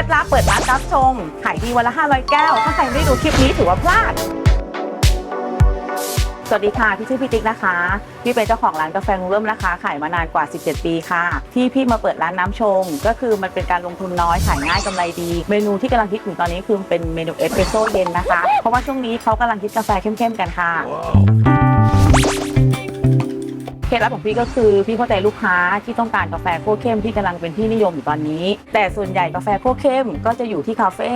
ล็ดลับเปิดร้านรับชงขายดีวันละ 500 แก้ว ถ้าใครไม่ได้ดูคลิปนี้ถือว่าพลาด สวัสดีค่ะ พี่ชื่อพี่ติ๊กนะคะ พี่เป็นเจ้าของร้านกาแฟลุงเริ่มนะคะ ขายมานานกว่า 17 ปีค่ะ ที่พี่มาเปิดร้านน้ำชง ก็คือมันเป็นการลงทุนน้อย ขายง่ายกำไรดี เมนูที่กำลังฮิตอยู่ตอนนี้คือเป็นเมนูเอสเปรสโซ่เย็นนะคะ เพราะว่าช่วงนี้เขากำลังฮิตกาแฟเข้มๆกันค่ะ เคล็ดลับของพี่ก็คือพี่เข้าใจลูกค้าที่ต้องการกาแฟโค้เข้มที่กำลังเป็นที่นิยมอยู่ตอนนี้ แต่ส่วนใหญ่กาแฟโค้เข้มก็จะอยู่ที่คาเฟ่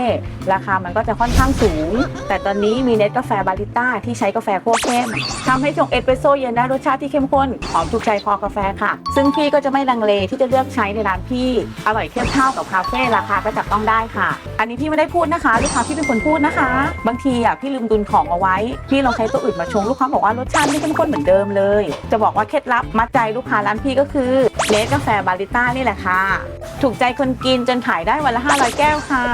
ราคามันก็จะค่อนข้างสูง แต่ตอนนี้มีเน็ตกาแฟบาริต้าที่ใช้กาแฟโค้เข้มทำให้ชงเอสเปรสโซ่เย็นได้รสชาติที่เข้มข้นหอมถูกใจคอกาแฟค่ะ ซึ่งพี่ก็จะไม่ลังเลที่จะเลือกใช้ในร้านพี่อร่อยเทียบเท่ากับคาเฟ่ราคาก็จับต้องได้ค่ะ อันนี้พี่ไม่ได้พูดนะคะ ลูกค้าพี่เป็นคนพูดนะคะ บางทีอะพี่ลืมตุนของเอาไว้ พี่ลองใช้ตัวอื่นมาชงลูกค้าบอกว่ารสชาติไม่เข้มข้นเหมือนเดิมเลย จะบอกว่าเคล็ดลับมัดใจลูกค้าร้านพี่ก็คือเลสกาแฟบาริต้านี่แหละค่ะ ถูกใจคนกินจนขายได้วันละ 500 แก้วค่ะ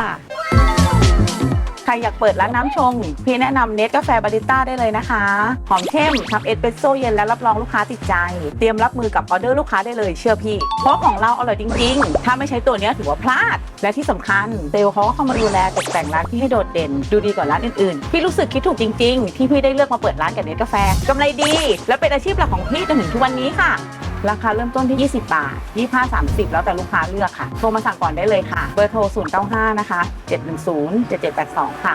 รอยากเปิดร้านน้ำชง พี่แนะนำเนสกาแฟบาริต้าได้เลยนะคะ หอมเข้มทำเอสเปรสโซ่เย็นและรับรองลูกค้าติดใจ เตรียมรับมือกับออเดอร์ลูกค้าได้เลยเชื่อพี่ เพราะของเราอร่อยจริง ๆ ถ้าไม่ใช้ตัวนี้ถือว่าพลาด และที่สำคัญเซลล์เขาก็เข้ามาดูแลตกแต่งร้านที่ให้โดดเด่น ดูดีกว่าร้านอื่นๆ พี่รู้สึกคิดถูกจริง ๆ ที่พี่ได้เลือกมาเปิดร้านกับเนสกาแฟกำไรดี และเป็นอาชีพหลักของพี่จนถึงทุกวันนี้ค่ะ ราคาเริ่มต้นที่ 20 บาท 25 30 แล้วแต่ลูกค้าเลือกค่ะ โทรมาสั่งก่อนได้เลยค่ะ เบอร์โทร 095 นะคะ 710 7782 ค่ะ